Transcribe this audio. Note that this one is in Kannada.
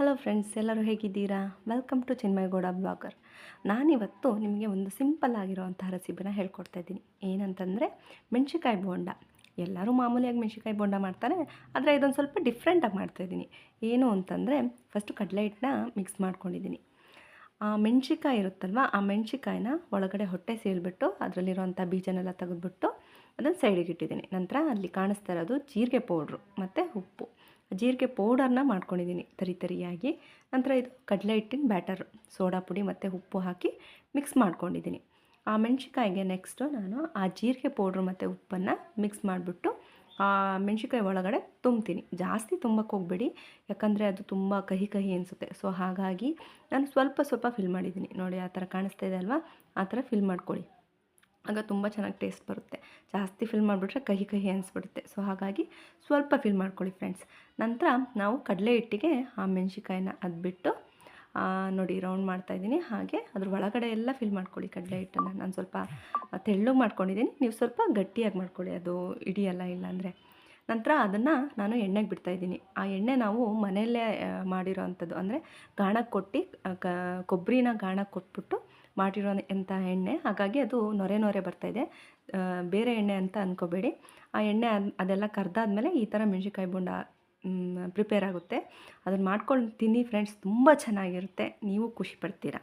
ಹಲೋ ಫ್ರೆಂಡ್ಸ್ ಎಲ್ಲರೂ ಹೇಗಿದ್ದೀರಾ? ವೆಲ್ಕಮ್ ಟು ಚಿನ್ಮಯಗೌಡ ಬ್ಲಾಗರ್ ನಾನಿವತ್ತು ನಿಮಗೆ ಒಂದು ಸಿಂಪಲ್ ಆಗಿರುವಂತಹ ರೆಸಿಪಿನ ಹೇಳ್ಕೊಡ್ತಾ ಇದ್ದೀನಿ. ಏನಂತಂದರೆ ಮೆಣಸಿಕಾಯಿ ಬೋಂಡ. ಎಲ್ಲರೂ ಮಾಮೂಲಿಯಾಗಿ ಮೆಣಸಿಕಾಯಿ ಬೋಂಡ ಮಾಡ್ತಾರೆ, ಆದರೆ ಇದೊಂದು ಸ್ವಲ್ಪ ಡಿಫ್ರೆಂಟಾಗಿ ಮಾಡ್ತಾಯಿದ್ದೀನಿ ಏನು ಅಂತಂದರೆ ಫಸ್ಟು ಕಡಲೆ ಹಿಟ್ಟನ್ನ ಮಿಕ್ಸ್ ಮಾಡ್ಕೊಂಡಿದ್ದೀನಿ. ಆ ಮೆಣಸಿಕಾಯಿ ಇರುತ್ತಲ್ವ, ಆ ಮೆಣಸಿಕಾಯಿನ ಒಳಗಡೆ ಹೊಟ್ಟೆ ಸೀಳ್ಬಿಟ್ಟು ಅದರಲ್ಲಿರುವಂಥ ಬೀಜನೆಲ್ಲ ತೆಗೆದ್ಬಿಟ್ಟು ಅದನ್ನು ಸೈಡಿಗೆ ಇಟ್ಟಿದ್ದೀನಿ. ನಂತರ ಅಲ್ಲಿ ಕಾಣಿಸ್ತಾ ಇರೋದು ಜೀರಿಗೆ ಪೌಡ್ರು ಮತ್ತು ಉಪ್ಪು. ಜೀರಿಗೆ ಪೌಡರ್ನ ಮಾಡ್ಕೊಂಡಿದ್ದೀನಿ ತರಿ ತರಿಯಾಗಿ. ನಂತರ ಇದು ಕಡಲೆ ಹಿಟ್ಟಿನ ಬ್ಯಾಟರ್, ಸೋಡಾ ಪುಡಿ ಮತ್ತು ಉಪ್ಪು ಹಾಕಿ ಮಿಕ್ಸ್ ಮಾಡ್ಕೊಂಡಿದ್ದೀನಿ. ಆ ಮೆಣಸಿಕಾಯಿಗೆ ನೆಕ್ಸ್ಟು ನಾನು ಆ ಜೀರಿಗೆ ಪೌಡ್ರು ಮತ್ತು ಉಪ್ಪನ್ನು ಮಿಕ್ಸ್ ಮಾಡಿಬಿಟ್ಟು ಆ ಮೆಣಸಿಕಾಯಿ ಒಳಗಡೆ ತುಂಬ್ತೀನಿ. ಜಾಸ್ತಿ ತುಂಬಕ್ಕೆ ಹೋಗಬೇಡಿ. ಯಾಕಂದರೆ ಅದು ತುಂಬ ಕಹಿ ಕಹಿ ಅನಿಸುತ್ತೆ. ಸೊ ಹಾಗಾಗಿ ನಾನು ಸ್ವಲ್ಪ ಸ್ವಲ್ಪ ಫಿಲ್ ಮಾಡಿದ್ದೀನಿ. ನೋಡಿ, ಆ ಥರ ಕಾಣಿಸ್ತಾ ಇದೆ ಅಲ್ವಾ? ಆ ಥರ ಫಿಲ್ ಮಾಡ್ಕೊಳ್ಳಿ. ಆಗ ತುಂಬ ಚೆನ್ನಾಗಿ ಟೇಸ್ಟ್ ಬರುತ್ತೆ. ಜಾಸ್ತಿ ಫಿಲ್ ಮಾಡಿಬಿಟ್ರೆ ಕಹಿ ಕಹಿ ಅನಿಸ್ಬಿಡುತ್ತೆ. ಸೊ ಹಾಗಾಗಿ ಸ್ವಲ್ಪ ಫಿಲ್ ಮಾಡ್ಕೊಳ್ಳಿ ಫ್ರೆಂಡ್ಸ್ ನಂತರ ನಾವು ಕಡಲೆ ಹಿಟ್ಟಿಗೆ ಆ ಮೆಣಸಿಕಾಯಿನ ಅದ್ಬಿಟ್ಟು ನೋಡಿ ರೌಂಡ್ ಮಾಡ್ತಾಯಿದ್ದೀನಿ ಹಾಗೆ ಅದ್ರ ಒಳಗಡೆ ಎಲ್ಲ ಫಿಲ್ ಮಾಡ್ಕೊಳ್ಳಿ ಕಡಲೆ ಹಿಟ್ಟನ್ನು. ನಾನು ಸ್ವಲ್ಪ ತೆಳ್ಳಗೆ ಮಾಡ್ಕೊಂಡಿದ್ದೀನಿ. ನೀವು ಸ್ವಲ್ಪ ಗಟ್ಟಿಯಾಗಿ ಮಾಡ್ಕೊಳ್ಳಿ. ಅದು ಇಡಿಯಲ್ಲ ಇಲ್ಲಾಂದರೆ ನಂತರ ಅದನ್ನು ನಾನು ಎಣ್ಣೆಗೆ ಬಿಡ್ತಾಯಿದ್ದೀನಿ ಆ ಎಣ್ಣೆ ನಾವು ಮನೆಯಲ್ಲೇ ಮಾಡಿರೋ ಅಂಥದ್ದು. ಅಂದರೆ ಗಾಣಕ್ಕೆ ಕೊಟ್ಟು ಕೊಬ್ಬರಿನ ಗಾಣಕ್ಕೆ ಕೊಟ್ಬಿಟ್ಟು ಮಾಡಿರೋ ಎಂಥ ಎಣ್ಣೆ. ಹಾಗಾಗಿ ಅದು ನೊರೆ ನೊರೆ ಬರ್ತಾಯಿದೆ ಬೇರೆ ಎಣ್ಣೆ ಅಂತ ಅಂದ್ಕೋಬೇಡಿ ಆ ಎಣ್ಣೆ ಅದು, ಅದೆಲ್ಲ ಕರೆದಾದ್ಮೇಲೆ ಈ ಥರ ಮೆಣಸಿನ್ಕಾಯಿ ಬೋಂಡ ಪ್ರಿಪೇರ್ ಆಗುತ್ತೆ. ಅದನ್ನು ಮಾಡ್ಕೊಂಡು ತಿನ್ನಿ ಫ್ರೆಂಡ್ಸ್ ತುಂಬ ಚೆನ್ನಾಗಿರುತ್ತೆ. ನೀವು ಖುಷಿ ಪಡ್ತೀರಾ?